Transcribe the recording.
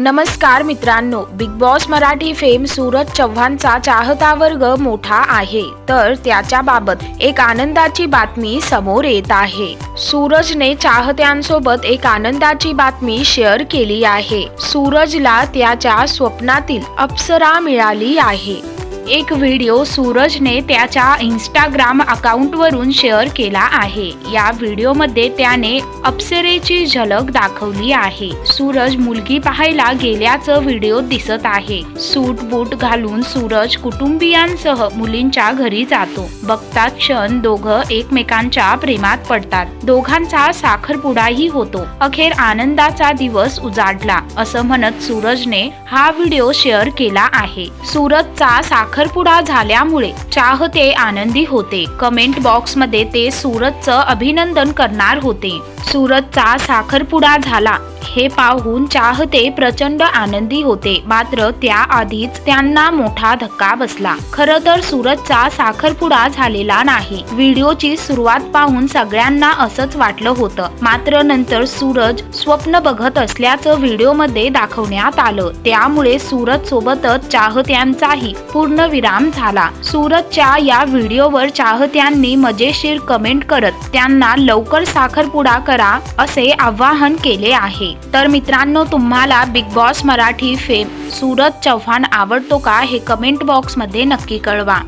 नमस्कार मित्रांनो Bigg Boss Marathi fame Suraj चव्हाणचा चाहता वर्ग मोठा आहे. तर त्याच्याबाबत एक आनंदाची बातमी समोर येत आहे. सूरजने चाहत्यांसोबत एक आनंदाची बातमी शेअर केली आहे. सूरजला त्याच्या स्वप्नातील अप्सरा मिळाली आहे. एक व्हिडिओ सूरजने त्याच्या इंस्टाग्राम अकाउंटवरून शेअर केला आहे. या व्हिडिओमध्ये त्याने अप्सरेची झलक दाखवली आहे. सूरज मुलगी पाहायला गेल्याचं व्हिडिओ दिसत आहे. सूट बूट घालून सूरज कुटुंबियांसह मुलींच्या घरी जातो. बघतात क्षण दोघं एकमेकांच्या प्रेमात पडतात. दोघांचा साखरपुडाही होतो. अखेर आनंदाचा दिवस उजाडला असं म्हणत सूरजने हा व्हिडिओ शेअर केला आहे. सूरजचा साखर साखरपुडा झाल्यामुळे चाहते आनंदी होते. कमेंट बॉक्समध्ये ते सूरजचं अभिनंदन करणार होते. सूरजचा साखरपुडा झाला. हे पाहून चाहते प्रचंड आनंदी होते. मात्र त्याआधीच त्यांना मोठा धक्का बसला. खरं तर सूरजचा साखरपुडा झालेला नाही. व्हिडिओची सुरुवात पाहून सगळ्यांना असंच वाटलं होतं. मात्र नंतर सूरज स्वप्न बघत असल्याचं व्हिडिओमध्ये दाखवण्यात आलं. त्यामुळे सूरज सोबतच चाहत्यांचाही पूर्ण विराम झाला. सूरजच्या या व्हिडिओवर चाहत्यांनी मजेशीर कमेंट करत त्यांना लवकर साखरपुडा करा असे आवाहन केले आहे. तर मित्रांनो तुम्हाला Bigg Boss Marathi fame Suraj Chavan आवडतो का हे कमेंट बॉक्समध्ये नक्की कळवा.